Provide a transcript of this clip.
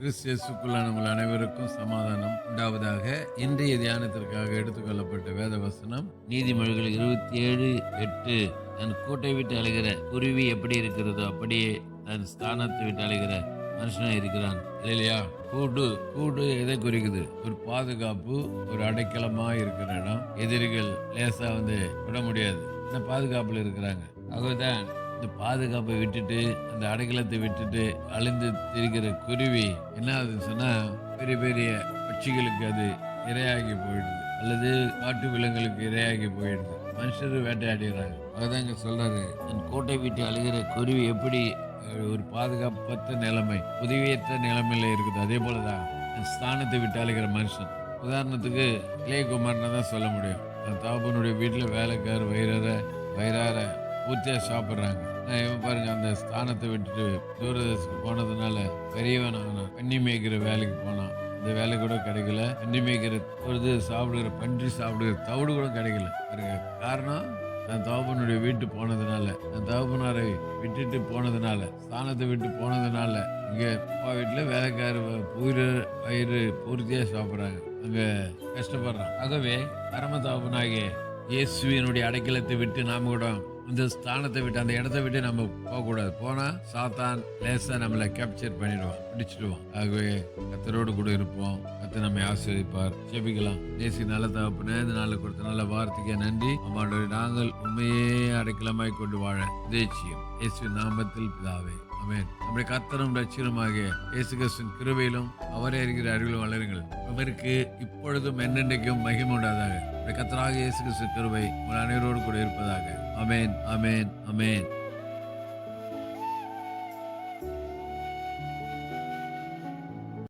கிறிஸ்தியசுக்குள்ளான உங்கள் அனைவருக்கும் சமாதானம். உண்டாவதாக இன்றைய தியானத்திற்காக எடுத்துக்கொள்ளப்பட்ட வேத வசனம் நீதிமொழிகள் இருபத்தி ஏழு எட்டு. தன் கூட்டை விட்டு அலைகிற குருவி எப்படி இருக்கிறதோ அப்படியே தன் ஸ்தானத்தை விட்டு அலைகிற மனுஷனாக இருக்கிறான். இல்லையா கூடு கூடு எதை குறிக்குது? ஒரு பாதுகாப்பு ஒரு அடைக்கலமாக இருக்கிற இடம். எதிரிகள் லேசாக வந்து விட முடியாது. இந்த பாதுகாப்பில் இருக்கிறாங்க. அதுதான் இந்த பாதுகாப்பை விட்டுட்டு அந்த அடைக்கலத்தை விட்டுட்டு அழிந்து திரிகிற குருவி என்ன ஆகுதுன்னு சொன்னால் பெரிய பெரிய பட்சிகளுக்கு அது இரையாகி போயிடுது. அல்லது காட்டு விலங்குகளுக்கு இரையாகி போயிடுது. மனுஷர் வேட்டையாடிடுறாங்க அதுதான் இங்கே சொல்கிறாரு அந்த கோட்டை விட்டு அழுகிற குருவி எப்படி ஒரு பாதுகாப்பற்ற நிலைமை உதவியற்ற நிலைமையில இருக்குது? அதே போலதான் அந்த ஸ்தானத்தை விட்டு அழைக்கிற மனுஷன். உதாரணத்துக்கு இளையகுமார்னு தான் சொல்ல முடியும். அந்த வீட்டில் வேலைக்கார் வயிறார வயிறார பூர்த்தியாக சாப்பிட்றாங்க. இவன் பாருங்க அந்த ஸ்தானத்தை விட்டுட்டு தூரதர்ஷனுக்கு போனதுனால பெரியவன் ஆனான் கண்ணி மேய்க்கிற வேலைக்கு போனான். இந்த வேலை கூட கிடைக்கல. கண்ணி மேய்க்கிற தூரது சாப்பிடுகிற பன்றி சாப்பிடுகிற தவிடு கூட கிடைக்கல. பாருங்க காரணம் தன் தகப்பனுடைய வீட்டு போனதுனால தன் தகப்பனாரை விட்டுட்டு போனதுனால ஸ்தானத்தை விட்டு போனதுனால இங்கே அப்பா வீட்டில் வேலைக்கார புயிறு வயிறு பூர்த்தியாக சாப்பிட்றாங்க. அங்கே கஷ்டப்படுறான். ஆகவே பரம தகப்பனாகிய இயேசுவினுடைய அடைக்கலத்தை விட்டு நாம கூட இந்த ஸ்தானத்தை விட்டு அந்த இடத்தை விட்டு நம்ம போகக்கூடாது. போனால் சாத்தான் லேசாக நம்மளை கேப்சர் பண்ணிடுவான் பிடிச்சிடுவான். ஆகவே கத்தரோடு கூட இருப்போம். கத்த நம்மை ஆசிரியப்பார் ஜெபிக்கலாம். தேசிய நல்ல தகப்பனே இந்த நாளில் கொடுத்த நல்ல வார்த்தைக்கு நன்றி. அம்மாவுடைய நாங்கள் உண்மையே அடைக்கலமாய் கொண்டு வாழ தேச்சியம் இயேசு நாமத்தில் பிதாவே அமேன் நம்முடைய கத்தனும் லட்சியமாகிய இயேசு கிறிஸ்துவின் கிருபையிலும் அவரே இருக்கிற அறிவிலும் வளருங்கள். அவருக்கு இப்பொழுதும் என்னென்றைக்கும் மகிமை உண்டாதாக. கத்தராக இயேசு கிறிஸ்து கிருபை உங்கள் அனைவரோடு கூட இருப்பதாக. அமேன் அமேன் அமேன்